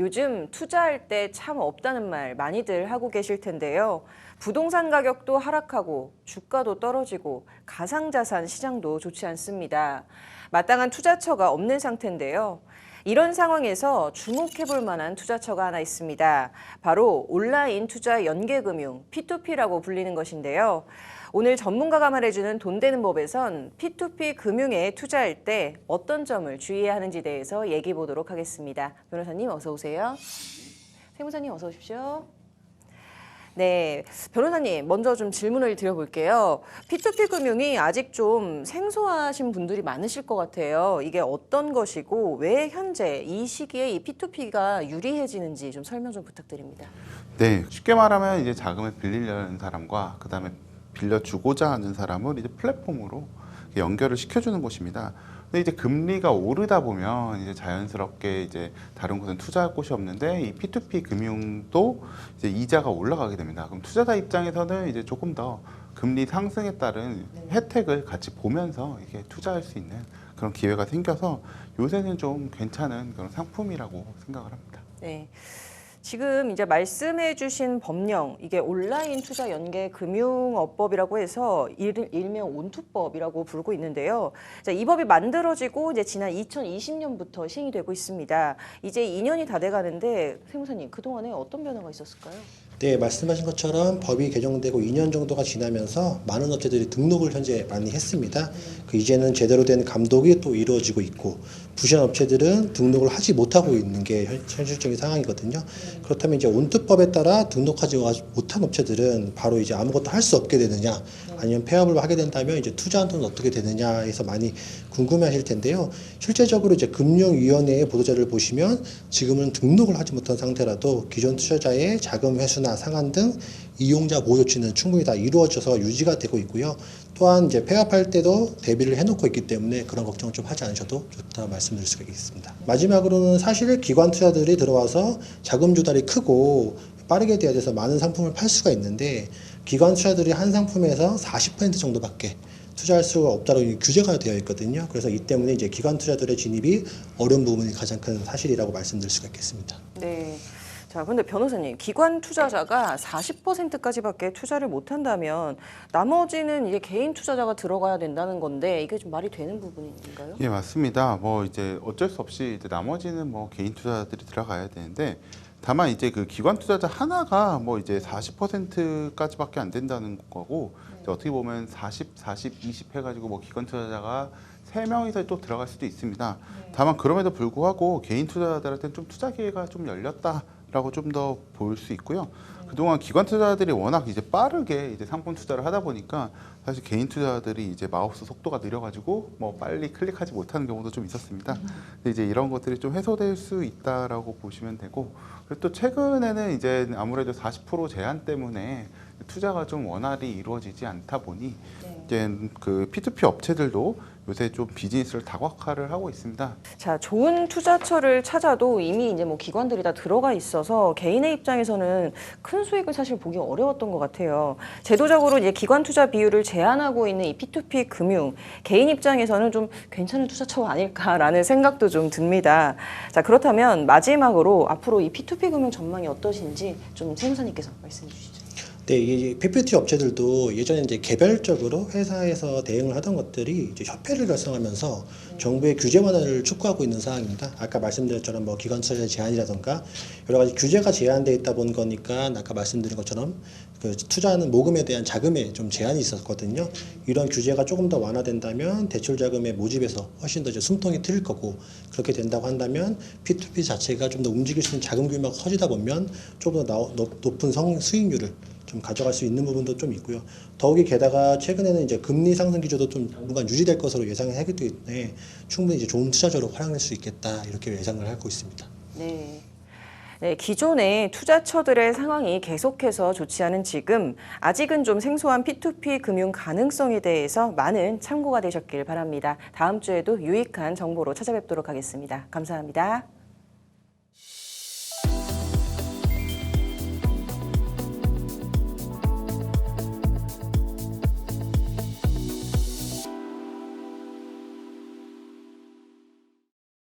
요즘 투자할 때 참 없다는 말 많이들 하고 계실 텐데요. 부동산 가격도 하락하고 주가도 떨어지고 가상자산 시장도 좋지 않습니다. 마땅한 투자처가 없는 상태인데요. 이런 상황에서 주목해 볼 만한 투자처가 하나 있습니다. 바로 온라인 투자 연계금융 P2P라고 불리는 것인데요. 오늘 전문가가 말해주는 돈 되는 법에선 P2P 금융에 투자할 때 어떤 점을 주의해야 하는지 대해서 얘기해 보도록 하겠습니다. 변호사님 어서 오세요. 세무사님 어서 오십시오. 네, 변호사님 먼저 좀 질문을 드려볼게요. P2P 금융이 아직 좀 생소하신 분들이 많으실 것 같아요. 이게 어떤 것이고 왜 현재 이 시기에 이 P2P가 유리해지는지 좀 설명 좀 부탁드립니다. 네, 쉽게 말하면 이제 자금을 빌리려는 사람과 그 다음에 빌려주고자 하는 사람을 이제 플랫폼으로 연결을 시켜주는 곳입니다. 근데 이제 금리가 오르다 보면 이제 자연스럽게 이제 다른 곳은 투자할 곳이 없는데 이 P2P 금융도 이제 이자가 올라가게 됩니다. 그럼 투자자 입장에서는 이제 조금 더 금리 상승에 따른 혜택을 같이 보면서 이게 투자할 수 있는 그런 기회가 생겨서 요새는 좀 괜찮은 그런 상품이라고 생각을 합니다. 네. 지금 이제 말씀해 주신 법령 이게 온라인 투자 연계 금융업법이라고 해서 일, 일명 온투법이라고 부르고 있는데요. 자, 이 법이 만들어지고 이제 지난 2020년부터 시행이 되고 있습니다. 이제 2년이 다 돼 가는데 세무사님 그동안에 어떤 변화가 있었을까요? 네, 말씀하신 것처럼 법이 개정되고 2년 정도가 지나면서 많은 업체들이 등록을 현재 많이 했습니다. 그 이제는 제대로 된 감독이 또 이루어지고 있고 부실한 업체들은 등록을 하지 못하고 있는 게 현- 현실적인 상황이거든요. 그렇다면 이제 온투법에 따라 등록하지 못한 업체들은 바로 이제 아무것도 할 수 없게 되느냐, 아니면 폐업을 하게 된다면 이제 투자한 돈은 어떻게 되느냐에서 많이 궁금해하실 텐데요. 실제적으로 이제 금융위원회의 보도자를 보시면 지금은 등록을 하지 못한 상태라도 기존 투자자의 자금 회수나 상환 등 이용자 보호 조치는 충분히 다 이루어져서 유지가 되고 있고요. 또한 이제 폐업할 때도 대비를 해놓고 있기 때문에 그런 걱정을 좀 하지 않으셔도 좋다 말씀드릴 수가 있겠습니다. 마지막으로는 사실 기관 투자들이 들어와서 자금 조달이 크고 빠르게 돼야 돼서 많은 상품을 팔 수가 있는데 기관 투자들이 한 상품에서 40% 정도밖에 투자할 수가 없다고 규제가 되어 있거든요. 그래서 이 때문에 이제 기관 투자들의 진입이 어려운 부분이 가장 큰 사실이라고 말씀드릴 수가 있겠습니다. 네. 자, 근데 변호사님, 기관 투자자가 40%까지밖에 투자를 못 한다면 나머지는 이게 개인 투자자가 들어가야 된다는 건데 이게 좀 말이 되는 부분인가요? 예, 맞습니다. 뭐 이제 어쩔 수 없이 이제 나머지는 뭐 개인 투자자들이 들어가야 되는데 다만 이제 그 기관 투자자 하나가 뭐 이제 40%까지밖에 안 된다는 거고 이제 어떻게 보면 40, 40, 20 해가지고 뭐 기관 투자자가 세 명이서 또 들어갈 수도 있습니다. 다만 그럼에도 불구하고 개인 투자자들한테는 좀 투자 기회가 좀 열렸다 라고 좀 더 볼 수 있고요. 그동안 기관 투자자들이 워낙 이제 빠르게 이제 상품 투자를 하다 보니까 사실 개인 투자자들이 이제 마우스 속도가 느려가지고 뭐 빨리 클릭하지 못하는 경우도 좀 있었습니다. 근데 이제 이런 것들이 좀 해소될 수 있다라고 보시면 되고 그리고 또 최근에는 이제 아무래도 40% 제한 때문에 투자가 좀 원활히 이루어지지 않다 보니 이제 그 P2P 업체들도 요새 좀 비즈니스를 다각화를 하고 있습니다. 자, 좋은 투자처를 찾아도 이미 이제 뭐 기관들이 다 들어가 있어서 개인의 입장에서는 큰 수익을 사실 보기 어려웠던 것 같아요. 제도적으로 이제 기관 투자 비율을 제한하고 있는 이 P2P 금융 개인 입장에서는 좀 괜찮은 투자처가 아닐까라는 생각도 좀 듭니다. 자, 그렇다면 마지막으로 앞으로 이 P2P 금융 전망이 어떠신지 좀 세무사님께서 말씀해 주시죠. 네, 이게 PPT 업체들도 예전에 이제 개별적으로 회사에서 대응을 하던 것들이 이제 협회를 결성하면서 정부의 규제 완화를 촉구하고 있는 상황입니다. 아까 말씀드렸처럼 뭐 기관 투자 제한이라던가 여러 가지 규제가 제한돼 있다 본 거니까 아까 말씀드린 것처럼 그 투자하는 모금에 대한 자금에 좀 제한이 있었거든요. 이런 규제가 조금 더 완화된다면 대출 자금의 모집에서 훨씬 더 이제 숨통이 트일 거고 그렇게 된다고 한다면 P2P 자체가 좀 더 움직일 수 있는 자금 규모가 커지다 보면 조금 더 높은 성 수익률을 좀 가져갈 수 있는 부분도 좀 있고요. 더욱이 게다가 최근에는 이제 금리 상승 기조도 좀 당분간 유지될 것으로 예상을 하기 때문에 충분히 이제 좋은 투자처로 활용할 수 있겠다 이렇게 예상을 하고 있습니다. 네. 네, 기존의 투자처들의 상황이 계속해서 좋지 않은 지금 아직은 좀 생소한 P2P 금융 가능성에 대해서 많은 참고가 되셨길 바랍니다. 다음 주에도 유익한 정보로 찾아뵙도록 하겠습니다. 감사합니다.